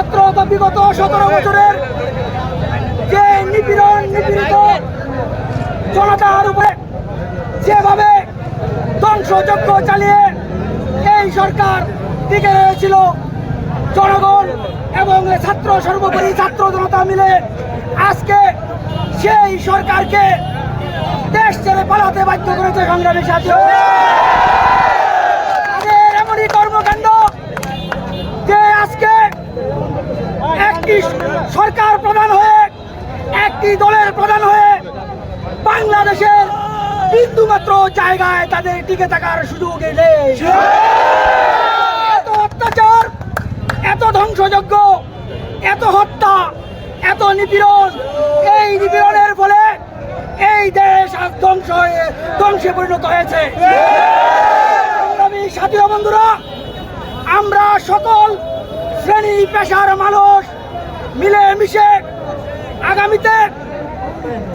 বা বিগত সতেরো বছরের যে নিপীড়ন, নিপীড়িত জনতার উপরে যেভাবে ধ্বংসযজ্ঞ চালিয়ে এই সরকার টিকে রয়েছিল, জনগণ এবং ছাত্র, সর্বোপরি ছাত্র জনতা মিলে আজকে সেই সরকারকে দেশ ছেড়ে পালাতে বাধ্য করেছে সংগ্রামী সাথী তাদের এমনই কর্মকাণ্ড যে আজকে একটি সরকার প্রধান হয়ে দলের প্রধান হয়ে বাংলাদেশের বিন্দুমাত্র জায়গায় তাদের টিকে থাকার সুযোগ নেই এত অত্যাচার, এত ধ্বংসযজ্ঞ, এত হত্যা, এত নিপীড়ন, এই নিপীড়নের ফলে এই দেশ আজ ধ্বংস হয়ে, ধ্বংসে পরিণত হয়েছে। আমি সাথী বন্ধুরা, আমরা সকল শ্রেণি, পেশার মানুষ মিলে মিশে আগামীতে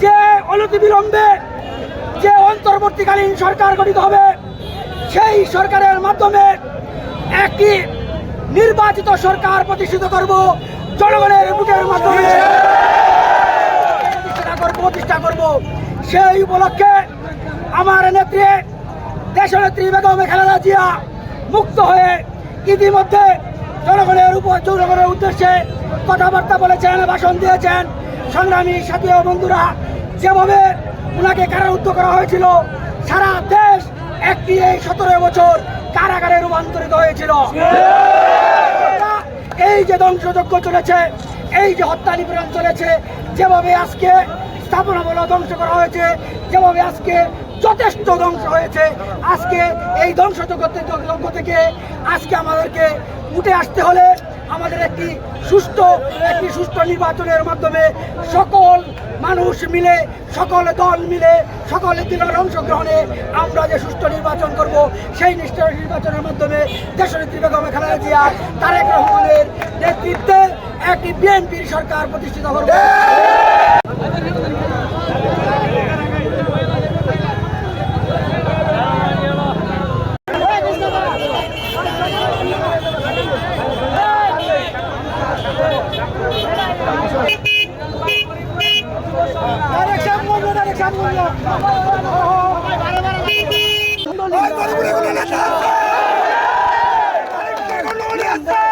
যে অনতিবিলম্বে যে অন্তর্বর্তীকালীন সরকার গঠিত হবে, সেই সরকারের মাধ্যমে একটি নির্বাচিত সরকার প্রতিষ্ঠিত করব, জনগণের ভোটের মাধ্যমে প্রতিষ্ঠা করব সেই উপলক্ষে আমার নেত্রী, দেশনেত্রী বেগম খালেদা জিয়া মুক্ত হয়ে ইতিমধ্যে জনগণের উপর জনগণের উদ্দেশ্যে কথাবার্তা বলেছেন, ভাষণ দিয়েছেন। সংগ্রামী সাথী ও বন্ধুরা, যেভাবে ওনাকে কারারুদ্ধ করা হয়েছিল, সারা দেশ একটি এই সতেরো বছর কারাগারে রূপান্তরিত হয়েছিল। এই যে ধ্বংসযজ্ঞ চলেছে, এই যে হত্যা নিপীড়ন চলেছে, যেভাবে আজকে স্থাপনা বলে ধ্বংস করা হয়েছে, যেভাবে আজকে যথেষ্ট ধ্বংস হয়েছে, আজকে এই ধ্বংসযজ্ঞ যজ্ঞ থেকে আজকে আমাদেরকে উঠে আসতে হলে আমাদের একটি সুস্থ একটি সুস্থ নির্বাচনের মাধ্যমে সকল মানুষ মিলে, সকল দল মিলে, সকল দিনের অংশগ্রহণে আমরা যে সুষ্ঠু নির্বাচন করব, সেই নিষ্ঠ নির্বাচনের মাধ্যমে দেশনেত্রী বেগম খালেদা জিয়া, তারেক রহমানের নেতৃত্বে একটি বিএনপির সরকার প্রতিষ্ঠিত করবে। Let's go!